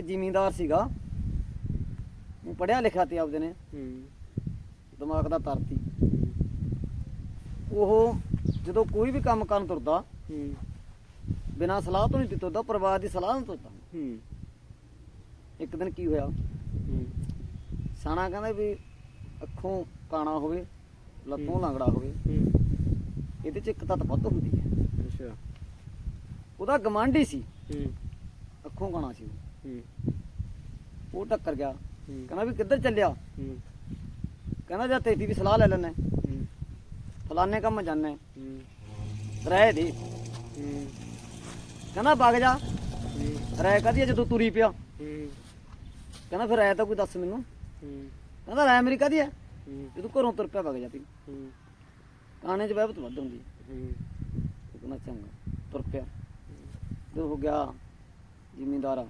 ਇੱਕ ਜ਼ਿਮੀਂਦਾਰ ਸੀਗਾ। ਉਹ ਪੜਿਆ ਲਿਖਿਆ ਤੇ ਆਪਦੇ ਨੇ। ਹੂੰ। ਦਿਮਾਗ ਦਾ ਤਰਤੀ ਉਹ ਜਦੋਂ ਕੋਈ ਵੀ ਕੰਮ ਕਰਨ ਤੁਰਦਾ ਹੂੰ। ਬਿਨਾਂ ਸਲਾਹ ਤੋਂ ਨਹੀਂ ਤੁਰਦਾ ਪਰਿਵਾਰ ਦੀ ਸਲਾਹ ਨਾਲ ਤੁਰਦਾ। ਹੂੰ। ਇੱਕ ਦਿਨ ਕੀ ਹੋਇਆ? ਹੂੰ। ਸਾਣਾ ਕਹਿੰਦਾ ਵੀ ਅੱਖੋਂ ਕਾਣਾ ਹੋਵੇ ਲੱਤੋਂ। ਲੰਗੜਾ ਹੋਵੇ। ਹੂੰ। ਇਹਦੇ ਚ ਇੱਕ ਤੱਤ ਵੱਧ ਹੁੰਦੀ ਹੈ। ਅੱਛਾ। ਉਹਦਾ ਗਮਾਂਡੀ ਸੀ। ਹੂੰ। ਅੱਖੋਂ ਕਾਣਾ ਸੀ ਉਹ। ਉਹ ਟੱਕਰ ਗਿਆ। ਕਹਿੰਦਾ ਵੀ ਕਿੱਧਰ ਚੱਲਿਆ? ਕਹਿੰਦਾ ਜਾਂ ਤੇਰੀ ਵੀ ਸਲਾਹ ਲੈ ਲੈਣਾ ਫਲਾਣੇ ਕੰਮ ਜਾਣਾ ਰਹਿ ਦੇ। ਕਹਿੰਦਾ ਵਗ ਜਾ। ਰਹਿ ਕਦੀ ਜਦੋਂ ਤੁਰੀ ਪਿਆ? ਕਹਿੰਦਾ ਫਿਰ ਰਹਿ ਤਾਂ ਕੋਈ ਦੱਸ ਮੈਨੂੰ। ਕਹਿੰਦਾ ਰਹਿ ਮੇਰੀ ਕਦੀ ਹੈ। ਹੂੰ ਜਦੋਂ ਘਰੋਂ ਤੁਰ ਪਿਆ ਵਗ ਜਾ ਤੀ। ਕਾਣੇ ਚ ਵਹਿਬਤ ਵੱਧ ਹੁੰਦੀ। ਕਹਿੰਦਾ ਚੰਗਾ। ਤੁਰ ਪਿਆ। ਜਦੋਂ ਹੋ ਗਿਆ। ਜ਼ਿਮੀਂਦਾਰਾ।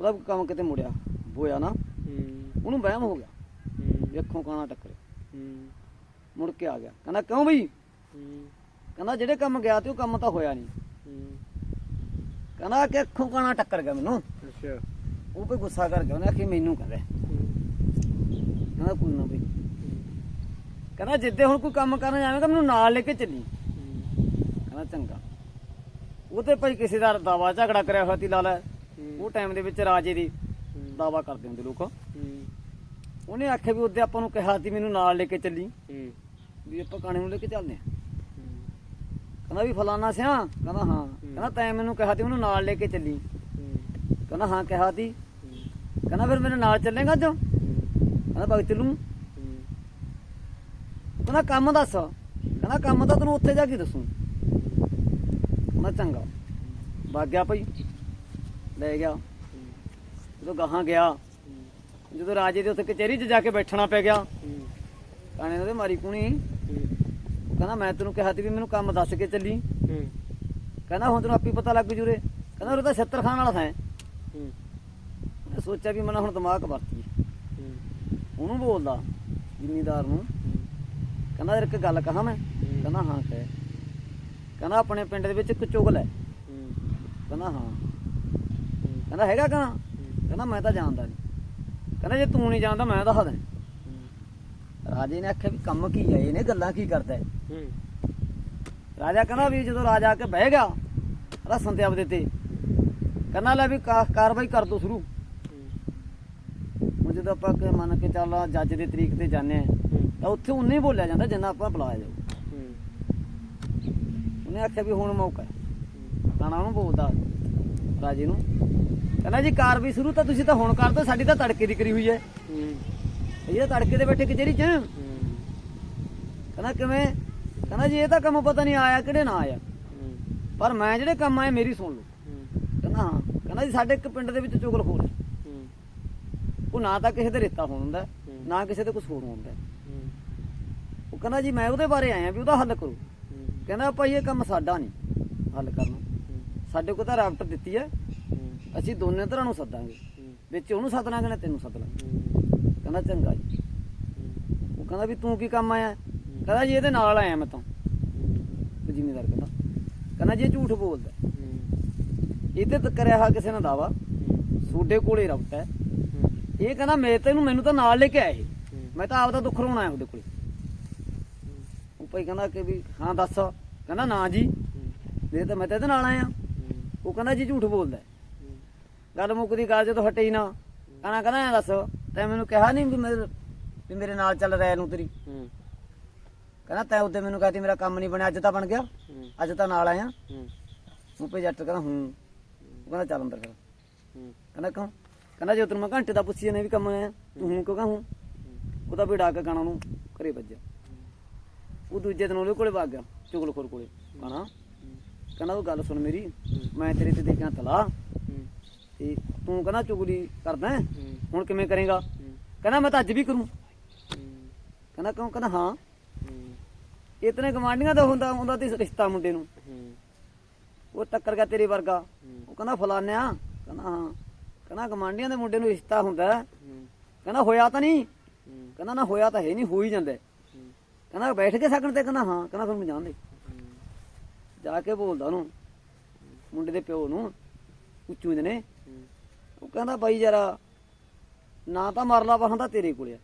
ਉਹਦਾ ਕੰਮ ਕਿਤੇ ਮੁੜਿਆ ਹੋਇਆ ਨਾ। ਹੂੰ। ਉਹਨੂੰ ਵਹਿਮ ਹੋ ਗਿਆ। ਹੂੰ। ਵੀ ਅੱਖੋਂ ਕਾਣਾ ਟੱਕਰੇ। ਹੂੰ। ਮੁੜ ਕੇ ਆ ਗਿਆ। ਕਹਿੰਦਾ ਕਿਉਂ ਬਈ? ਕਹਿੰਦਾ ਜਿਹੜੇ ਕੰਮ ਗਿਆ ਤੇ ਉਹ ਕੰਮ ਤਾਂ ਹੋਇਆ ਨਹੀਂ ਕਹਿੰਦਾ ਕਿ ਅੱਖੋਂ ਕਾਣਾ ਟੱਕਰ ਗਿਆ ਮੈਨੂੰ। ਅੱਛਾ। ਉਹ ਕੋਈ ਗੁੱਸਾ ਕਰ ਗਿਆ। ਉਹਨੇ ਆਖੀ ਮੈਨੂੰ ਕਹਿੰਦਾ ਕਹਿੰਦਾ ਕੋਈ ਨਾ ਬਈ। ਕਹਿੰਦਾ ਜਿੱਦੇ ਹੁਣ ਕੋਈ ਕੰਮ ਕਰਨ ਜਾਵੇਂਗਾ ਮੈਨੂੰ ਨਾਲ ਲੈ ਕੇ ਚੱਲੀ। ਕਹਿੰਦਾ ਚੰਗਾ। ਉਹ ਤੇ ਭਾਈ ਕਿਸੇ ਦਾ ਦਾਵਾ ਝਗੜਾ ਕਰਿਆ ਹੋਇਆ ਤੀ ਲਾ ਲੈ ਉਹ ਟਾਈਮ ਦੇ ਵਿੱਚ ਰਾਜੇ ਦੀ ਦਾਵਾ ਕਰਦੇ ਹੁੰਦੇ ਲੋਕ। ਉਹਨੇ ਆਖਿਆ ਵੀ ਉਹਦੇ ਆਪਾਂ ਨੂੰ ਕਿਹਾ ਸੀ ਮੈਨੂੰ ਨਾਲ ਲੈ ਕੇ ਚੱਲੀ। ਵੀ ਆਪਾਂ ਕਾਣੇ ਨੂੰ ਲੈ ਕੇ ਚੱਲਦੇ ਆ ਕਹਿੰਦਾ ਵੀ ਫਲਾਨਾ ਸਿਆ, ਕਹਿੰਦਾ ਹਾਂ। ਕਹਿੰਦਾ ਤੈਂ ਮੈਨੂੰ ਕਿਹਾ ਸੀ ਉਹਨੂੰ ਨਾਲ ਲੈ ਕੇ ਚੱਲੀ। ਕਹਿੰਦਾ ਹਾਂ ਕਿਹਾ ਸੀ। ਕਹਿੰਦਾ ਫਿਰ ਮੇਰੇ ਨਾਲ ਚੱਲੇਗਾ ਅੱਜ? ਕਹਿੰਦਾ ਬਗ ਚੱਲੂ। ਕਹਿੰਦਾ ਕੰਮ ਦੱਸ। ਕਹਿੰਦਾ ਕੰਮ ਤਾਂ ਤੈਨੂੰ ਉੱਥੇ ਜਾ ਕੇ ਦੱਸੂ। ਕਹਿੰਦਾ ਚੰਗਾ। ਵਗ ਗਿਆ ਭਾਈ। ਲੈ ਗਿਆ। ਜਦੋਂ ਗਾਹਾਂ ਗਿਆ, ਜਦੋਂ ਰਾਜੇ ਦੇ ਉੱਥੇ ਕਚਹਿਰੀ 'ਚ ਜਾ ਕੇ ਬੈਠਣਾ ਪੈ ਗਿਆ ਕਾਣੇ ਉਹਦੇ ਮਾਰੀ ਕੁਣੀ। ਉਹ ਕਹਿੰਦਾ, ਮੈਂ ਤੈਨੂੰ ਕਿਹਾ ਸੀ ਵੀ ਮੈਨੂੰ ਕੰਮ ਦੱਸ ਕੇ ਚੱਲੀ। ਕਹਿੰਦਾ, ਹੁਣ ਤੈਨੂੰ ਆਪੀ ਪਤਾ ਲੱਗ ਜੂਰੇ ਕਹਿੰਦਾ ਉਹ ਤਾਂ ਛੱਤਰ ਖਾਣ ਵਾਲਾ ਹੈ ਉਹਨੇ ਸੋਚਿਆ ਵੀ ਮਨਾ ਹੁਣ ਦਿਮਾਗ ਵਰਤੀ ਉਹਨੂੰ ਬੋਲਦਾ, ਜ਼ਿਮੀਦਾਰ ਨੂੰ। ਕਹਿੰਦਾ ਇੱਕ ਗੱਲ ਕਹਾਂ ਮੈਂ? ਕਹਿੰਦਾ, ਹਾਂ, ਕਹਿ। ਕਹਿੰਦਾ, ਆਪਣੇ ਪਿੰਡ ਦੇ ਵਿੱਚ ਇੱਕ ਚੁਗਲ ਹੈ। ਕਹਿੰਦਾ, ਹਾਂ। ਕਹਿੰਦਾ ਹੈਗਾ ਕਹਾਂ? ਕਹਿੰਦਾ ਮੈਂ ਤਾਂ ਜਾਣਦਾ ਨਹੀਂ। ਕਹਿੰਦਾ ਜੇ ਤੂੰ ਨਹੀਂ ਜਾਣਦਾ ਮੈਂ ਦੱਸ ਰਾਜੇ ਨੇ ਆਖਿਆ ਵੀ ਕੰਮ ਕੀ ਹੈ ਇਹਨੇ ਗੱਲਾਂ ਕੀ ਕਰਦਾ ਹੈ? ਰਾਜਾ ਕਹਿੰਦਾ ਵੀ ਜਦੋਂ ਰਾਜਾ ਆ ਕੇ ਬਹਿ ਗਿਆ ਰਸਨ ਤੇ ਆਪਦੇ ਤੇ ਕਹਿੰਦਾ ਲੈ ਵੀ ਕਾ- ਕਾਰਵਾਈ ਕਰ ਦੋ ਸ਼ੁਰੂ। ਹੁਣ ਜਦੋਂ ਆਪਾਂ ਕਿ ਮੰਨ ਕੇ ਚੱਲ ਜੱਜ ਦੇ ਤਰੀਕ ਤੇ ਜਾਂਦੇ ਆ ਤਾਂ ਉੱਥੇ ਉਨੇ ਹੀ ਬੋਲਿਆ ਜਾਂਦਾ ਜਿੰਨਾ ਆਪਾਂ ਬੁਲਾਇਆ ਜਾਊ। ਉਹਨੇ ਆਖਿਆ ਵੀ ਹੁਣ ਮੌਕਾ ਹੈ। ਤਾਣਾ ਉਹਨੂੰ ਬੋਲਦਾ ਰਾਜੇ ਨੂੰ। ਕਹਿੰਦਾ ਜੀ ਕਾਰਵਾਈ ਸ਼ੁਰੂ ਤਾਂ ਤੁਸੀਂ ਤਾਂ ਹੁਣ ਕਰ ਦੋ ਸਾਡੀ ਤਾਂ ਤੜਕੇ ਦੀ ਕਰੀ ਹੋਈ ਹੈ। ਇਹ ਤੜਕੇ ਦੇ ਬੈਠੇ ਕਚਹਿਰੀ 'ਚ। ਕਹਿੰਦਾ ਕਿਵੇਂ? ਕਹਿੰਦਾ ਜੀ ਇਹ ਤਾਂ ਕੰਮ ਪਤਾ ਨਹੀਂ ਆਇਆ ਕਿਹੜੇ ਨਾ ਆਇਆ। ਪਰ ਮੈਂ ਜਿਹੜੇ ਕੰਮ ਆਏ ਮੇਰੀ ਸੁਣ ਲਓ। ਕਹਿੰਦਾ ਹਾਂ। ਕਹਿੰਦਾ ਜੀ ਸਾਡੇ ਇੱਕ ਪਿੰਡ ਦੇ ਵਿੱਚ ਚੁਗਲ ਹੈ। ਉਹ ਨਾ ਤਾਂ ਕਿਸੇ ਦੇ ਰੇਤਾ ਹੋਣ ਹੁੰਦਾ ਨਾ ਕਿਸੇ ਦੇ ਕੁਝ ਹੋਰ ਹੁੰਦਾ। ਉਹ ਕਹਿੰਦਾ ਜੀ ਮੈਂ ਉਹਦੇ ਬਾਰੇ ਆਇਆ ਵੀ ਉਹਦਾ ਹੱਲ ਕਰੋ। ਕਹਿੰਦਾ ਭਾਈ ਇਹ ਕੰਮ ਸਾਡਾ ਨਹੀਂ ਹੱਲ ਕਰਨਾ। ਸਾਡੇ ਕੋਲ ਤਾਂ ਰਾਬਟ ਦਿੱਤੀ ਹੈ। ਅਸੀਂ ਦੋਨੇ ਤਰ੍ਹਾਂ ਨੂੰ ਸੱਦਾਂਗੇ। ਵਿੱਚ ਉਹਨੂੰ ਸੱਦ ਲਾਂਗੇ ਨਾ ਤੈਨੂੰ ਸੱਦ ਲਾਂਗੇ। ਕਹਿੰਦਾ ਚੰਗਾ ਜੀ। ਉਹ ਕਹਿੰਦਾ ਵੀ ਤੂੰ ਕੀ ਕੰਮ ਆਇਆ? ਕਹਿੰਦਾ ਜੀ ਇਹਦੇ ਨਾਲ ਆਇਆ ਮੈਂ ਤਾਂ। ਉਹ ਜ਼ਿਮੀਦਾਰ ਕਹਿੰਦਾ। ਕਹਿੰਦਾ ਜੀ ਝੂਠ ਬੋਲਦਾ। ਇਹਦੇ ਤੇ ਕਰਿਆ ਹੋਇਆ ਕਿਸੇ ਨੇ ਦਾਵਾ ਸੋਡੇ ਕੋਲੇ ਰਬਟ ਹੈ। ਇਹ ਕਹਿੰਦਾ ਮੇਰੇ ਤੈਨੂੰ ਮੈਨੂੰ ਤਾਂ ਨਾਲ ਲੈ ਕੇ ਆਇਆ ਇਹ। ਮੈਂ ਤਾਂ ਆਪਦਾ ਦੁੱਖ ਰੋਣਾ ਆਇਆ ਉਹਦੇ ਕੋਲੇ। ਉਹ ਭਾਈ ਕਹਿੰਦਾ ਕਿ ਵੀ ਹਾਂ ਦੱਸ। ਕਹਿੰਦਾ ਨਾ ਜੀ। ਮੇਰੇ ਤਾਂ ਮੈਂ ਤਾਂ ਇਹਦੇ ਨਾਲ ਆਇਆ। ਉਹ ਕਹਿੰਦਾ ਜੀ ਝੂਠ ਬੋਲਦਾ ਹੈ। ਗੱਲ ਮੁੱਕਦੀ ਗੱਲ ਜਦੋਂ ਹਟੇ ਹੀ ਨਾ। ਕਹਿੰਦਾ ਕਹਿੰਦਾ ਐਂ ਦੱਸ ਤੈਂ ਮੈਨੂੰ ਕਿਹਾ ਨਹੀਂ ਵੀ ਮੇਰੇ ਵੀ ਮੇਰੇ ਨਾਲ ਚੱਲ ਰਿਹਾ ਨੂੰ ਤੇਰੀ। ਕਹਿੰਦਾ ਤੈਂ ਉੱਤੇ ਮੈਨੂੰ ਕਹਤੀ ਮੇਰਾ ਕੰਮ ਨਹੀਂ ਬਣਿਆ ਅੱਜ ਤਾਂ ਬਣ ਗਿਆ। ਅੱਜ ਤਾਂ ਨਾਲ ਆਇਆ। ਉਹ ਭਈ ਜੱਟ ਕਹਿੰਦਾ ਹੂੰ। ਉਹ ਕਹਿੰਦਾ ਚੱਲ ਅੰਦਰ ਫਿਰ। ਕਹਿੰਦਾ ਕਿਉਂ? ਕਹਿੰਦਾ ਜੇ ਤੈਨੂੰ ਮੈਂ ਘੰਟੇ ਦਾ ਪੁੱਛੀ ਨੇ ਵੀ ਕੰਮ ਆਇਆ ਤੂੰ ਹੂੰ ਕਿਉਂ ਕਹਾਂ ਹੂੰ? ਉਹਦਾ ਵੀ ਡਾਕ ਗਾਣਾ ਨੂੰ ਘਰੇ ਵੱਜਿਆ। ਉਹ ਦੂਜੇ ਦਿਨ ਉਹਦੇ ਕੋਲੇ ਵਗ ਗਿਆ ਚੁਗਲਖੋਰ ਕੋਲੇ। ਗਾਣਾ ਕਹਿੰਦਾ ਉਹ ਗੱਲ ਸੁਣ ਮੇਰੀ ਮੈਂ ਤੇਰੇ ਤੇ ਦੇਖਿਆ ਤਲਾ ਤੇ ਤੂੰ ਕਹਿੰਦਾ ਚੁਗਲੀ ਕਰਦਾ ਹੈਂ? ਹੁਣ ਕਿਵੇਂ ਕਰੇਗਾ? ਕਹਿੰਦਾ ਮੈਂ ਤਾਂ ਅੱਜ ਵੀ ਕਰੂੰ। ਕਹਿੰਦਾ ਕਿਉਂ? ਕਹਿੰਦਾ ਹਾਂ। ਇਤਨੇ ਗਵਾਂਡੀਆਂ ਦਾ ਹੁੰਦਾ ਹੁੰਦਾ ਤੇ ਰਿਸ਼ਤਾ ਮੁੰਡੇ ਨੂੰ। ਉਹ ਟੱਕਰ ਗਿਆ ਤੇਰੇ ਵਰਗਾ। ਉਹ ਕਹਿੰਦਾ ਫਲਾਨਿਆ ਕਹਿੰਦਾ ਹਾਂ। ਕਹਿੰਦਾ ਗਵਾਂਡੀਆਂ ਦੇ ਮੁੰਡੇ ਨੂੰ ਰਿਸ਼ਤਾ ਹੁੰਦਾ ਹੈ। ਕਹਿੰਦਾ ਹੋਇਆ ਤਾਂ ਨਹੀਂ। ਕਹਿੰਦਾ ਨਾ ਹੋਇਆ ਤਾਂ ਹੈ ਨਹੀਂ ਹੋ ਹੀ ਜਾਂਦਾ ਹੈ। ਕਹਿੰਦਾ ਬੈਠ ਕੇ ਸਕਣ ਤੇ ਕਹਿੰਦਾ ਹਾਂ। ਕਹਿੰਦਾ ਫਿਰ ਮੈਂ ਜਾਣਦੇ ਜਾ ਕੇ ਬੋਲਦਾ ਉਹਨੂੰ ਮੁੰਡੇ ਦੇ ਪਿਓ ਨੂੰ ਉੱਚੂ ਦੇ ਨੇ। ਉਹ ਕਹਿੰਦਾ ਬਾਈ ਜਰਾ ਨਾ ਤਾਂ ਮਰਲਾ ਵਾਹਾਂ ਤਾਂ ਤੇਰੇ ਕੋਲੇ ਆ।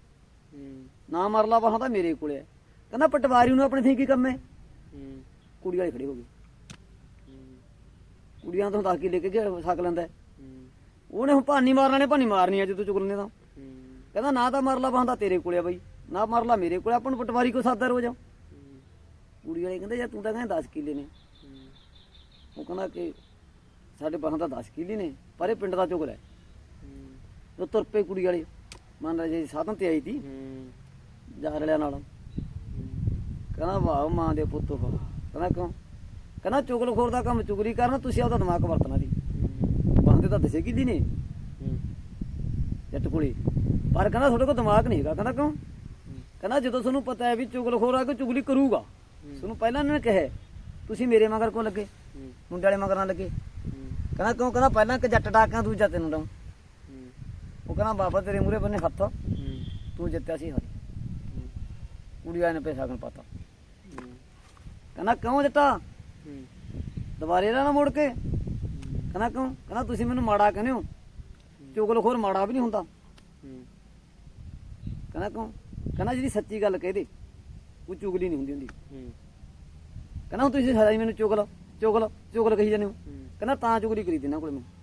ਨਾ ਮਰਲਾ ਵਾਹਾਂ ਤਾਂ ਮੇਰੇ ਕੋਲੇ ਆ। ਕਹਿੰਦਾ ਪਟਵਾਰੀ ਨੂੰ ਆਪਣੇ ਥੀ ਕੀ ਕੰਮ ਹੈ? ਹੂੰ। ਕੁੜੀ ਵਾਲੀ ਖੜੀ ਹੋ ਗਈ। ਹੂੰ। ਕੁੜੀਆਂ ਤੋਂ 10 ਕਿੱਲੇ ਕੇ ਘੇਰ ਸਕ ਲੈਂਦਾ ਉਹਨੇ ਹੁਣ ਭਾਨੀ ਮਾਰਨਾ ਨੇ ਭਾਨੀ ਮਾਰਨੀ ਆ ਜੇ ਤੂੰ ਚੁਗਲਨੇ ਤਾਂ। ਹੂੰ। ਕਹਿੰਦਾ ਨਾ ਤਾਂ ਮਰਲਾ ਵਾਹਾਂ ਤਾਂ ਤੇਰੇ ਕੋਲੇ ਆ ਬਾਈ। ਨਾ ਮਰਲਾ ਮੇਰੇ ਕੋਲੇ ਆਪਾਂ ਨੂੰ ਪਟਵਾਰੀ ਕੋ ਸਾਦਾ ਰੋਜ਼ ਕੁੜੀ ਵਾਲੇ ਕਹਿੰਦੇ ਯਾਰ ਤੂੰ ਤਾਂ ਕਹਿੰਦਾ 10 ਕਿੱਲੇ ਨੇ। ਉਹ ਕਹਿੰਦਾ ਕਿ ਸਾਡੇ ਬਾਹਾਂ ਤਾਂ 10 ਕਿੱਲੇ ਨੇ। ਪਰ ਇਹ ਪਿੰਡ ਦਾ ਚੁਗਲ ਹੈ। ਉਹ ਤੁਰ ਪਏ ਕੁੜੀ ਵਾਲੇ ਮੰਨ ਲਾ ਜੇ ਸਾਧਨ ਤੇ ਆਈ ਤੀ ਜਾ ਰਲਿਆਂ ਨਾਲ। ਕਹਿੰਦਾ ਵਾਹ ਮਾਂ ਦੇ ਪੁੱਤ ਵਾਹ। ਕਹਿੰਦਾ ਕਿਉਂ? ਕਹਿੰਦਾ ਚੁਗਲ ਖੋਰ ਦਾ ਕੰਮ ਚੁਗਲੀ ਕਰਨਾ ਤੁਸੀਂ ਆਪਦਾ ਦਿਮਾਗ ਵਰਤਣਾ ਦੀ ਬੰਦੇ ਤਾਂ ਦਸੇ ਕਿੱਲੀ ਨੇ। ਜੱਟ ਕੁੜੀ ਪਰ ਕਹਿੰਦਾ ਤੁਹਾਡੇ ਕੋਲ ਦਿਮਾਗ ਨਹੀਂ ਹੈਗਾ। ਕਹਿੰਦਾ ਕਿਉਂ? ਕਹਿੰਦਾ ਜਦੋਂ ਤੁਹਾਨੂੰ ਪਤਾ ਹੈ ਵੀ ਚੁਗਲ ਖੋਰ ਆ ਕੇ ਚੁਗਲੀ ਕਰੂਗਾ ਤੁਹਾਨੂੰ ਪਹਿਲਾਂ ਇਹਨਾਂ ਨੇ ਕਿਹਾ ਤੁਸੀਂ ਮੇਰੇ ਮਗਰ ਕੋ ਲੱਗੇ? ਮੁੰਡੇ ਵਾਲੇ ਮਗਰ ਨਾ ਲੱਗੇ? ਕਹਿੰਦਾ ਕਿਉਂ? ਕਹਿੰਦਾ ਪਹਿਲਾਂ ਇੱਕ ਜੱਟ ਡਾਕਾਂ ਦੂਜਾ ਤੈਨੂੰ ਡਾਉਂ ਉਹ ਕਹਿੰਦਾ ਬਾਬਾ ਤੇਰੇ ਮੂਰੇ ਬੰਨੇ ਹੱਥ ਤੂੰ ਜਿੱਤਿਆ ਸੀ ਹਾਰੀ। ਕੁੜੀ ਵਾਲੇ ਨੇ ਪੈਸਾ ਕਨ ਪਤਾ? ਕਹਿੰਦਾ ਕਿਉਂ ਜੱਟਾ ਦੁਬਾਰੇ ਨਾ ਮੁੜ ਕੇ। ਕਹਿੰਦਾ ਕਿਉਂ? ਕਹਿੰਦਾ ਤੁਸੀਂ ਮੈਨੂੰ ਮਾੜਾ ਕਹਿੰਦੇ ਹੋ। ਚੁਗਲਖੋਰ ਮਾੜਾ ਵੀ ਨਹੀਂ ਹੁੰਦਾ। ਕਹਿੰਦਾ ਕਿਉਂ? ਕਹਿੰਦਾ ਜਿਹੜੀ ਸੱਚੀ ਗੱਲ ਕਹਦੇ ਉਹ ਚੁਗਲੀ ਨਹੀਂ ਹੁੰਦੀ ਹੁੰਦੀ। ਕਹਿੰਦਾ ਤੁਸੀਂ ਸਦਾ ਹੀ ਮੈਨੂੰ ਚੁਗਲ ਚੁਗਲ ਚੁਗਲ ਕਹੀ ਜਾਂਦੇ ਹੋ। ਕਹਿੰਦਾ ਤਾਂ ਚੁਗਲੀ ਕਰੀ ਦੀ ਇਹਨਾਂ ਕੋਲ ਮੈਂ।